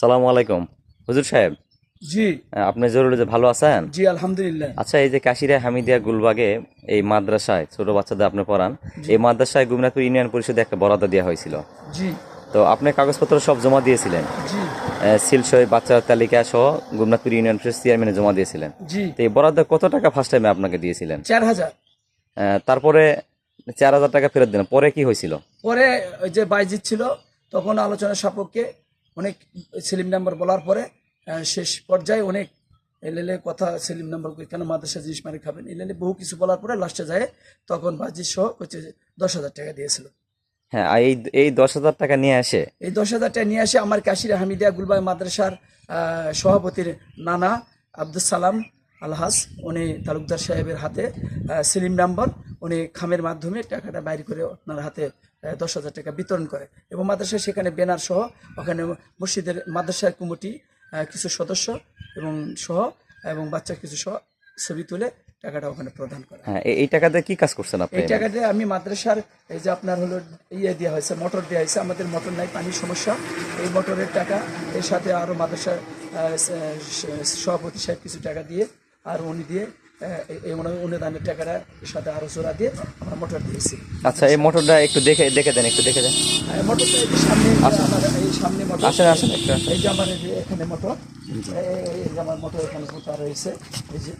সালামু আলাইকুম। হুজুর সাহেব জি। আপনি জরুরি যে ভালো আছেন? জি আলহামদুলিল্লাহ। আচ্ছা এই যে কাশিরা হামিদিয়া গুলবাগে এই মাদ্রাসায় ছোট বাচ্চাদের আপনি পড়ান এই মাদ্রাসায় গুমনাথপুর ইউনিয়ন পরিষদে একটা বরাদ্দ দেওয়া হয়েছিল। জি। তো আপনি কাগজপত্র সব জমা দিয়েছিলেন? জি। সিলসই বাচ্চার তালিকা সহ গুমনাথপুর ইউনিয়ন পরিষদ চেয়ারম্যানে জমা দিয়েছিলেন। জি। তো এই বরাদ্দ কত টাকা ফার্স্ট টাইমে আপনাকে দিয়েছিলেন? চার হাজার। তারপরে চার হাজার টাকা ফেরত দিলেন। পরে কি হয়েছিল? পরে ওই যে বাইজিৎ ছিল তখন আলোচনার সাপেক্ষে অনেক সেলিম নাম্বার বলার পরে শেষ পর্যায়ে অনেক এলএলএ কথা সেলিম নাম্বার কেন মাদ্রাসা জিনিস মারি খাবেন? এলেলে বহু কিছু বলার পরে লাস্টে যায় তখন বাইজিৎ সহ হচ্ছে দশ হাজার টাকা দিয়েছিল। হ্যাঁ এই এই দশ হাজার টাকা নিয়ে আসে? এই দশ হাজার টাকা নিয়ে আসে আমার কাশির হামিদিয়া গুলবাগ মাদ্রাসার সভাপতির নানা আব্দুল সালাম আলহাস উনি তালুকদার সাহেবের হাতে সেলিম নাম্বার উনি খামের মাধ্যমে টাকাটা বাইর করে আপনার হাতে দশ হাজার টাকা বিতরণ করে। এবং মাদ্রাসায় সেখানে ব্যানার সহ ওখানে মসজিদের মাদ্রাসার কমিটি কিছু সদস্য এবং সহ এবং বাচ্চা কিছু সহ ছবি তুলে টাকাটা ওখানে প্রদান করে। হ্যাঁ এই- এই টাকাতে কি কাজ করছেন আপনি এই টাকাতে আমি মাদ্রাসার এই যে আপনার হলো ইয়ে দেওয়া হয়েছে মোটর দেওয়া হয়েছে আমাদের মোটর নাই পানির সমস্যা। এই মোটরের টাকা এর সাথে আরও মাদ্রাসার সভাপতি সাহেব কিছু টাকা দিয়ে আর উনি দিয়ে অনু- অনুদানের টাকাটা সাথে আরও দিয়ে আমরা মোটর দিয়েছি। আচ্ছা এই মোটরটা একটু দেখে দেখে দেন একটু দেখে দেন। মোটরটা এই সামনে এই এই সামনে মোটর। আসেন আসেন একটু এই যে আমার এখানে মোটর এই- এই যে আমার মোটর এখানে পোতা রয়েছে। এই যে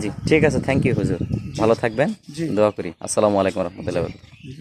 জি ঠিক আছে থ্যাংক ইউ হুজুর। ভালো থাকবেন। জি। দোয়া করি। আসসালামু আলাইকুম রহমতুল্লাহ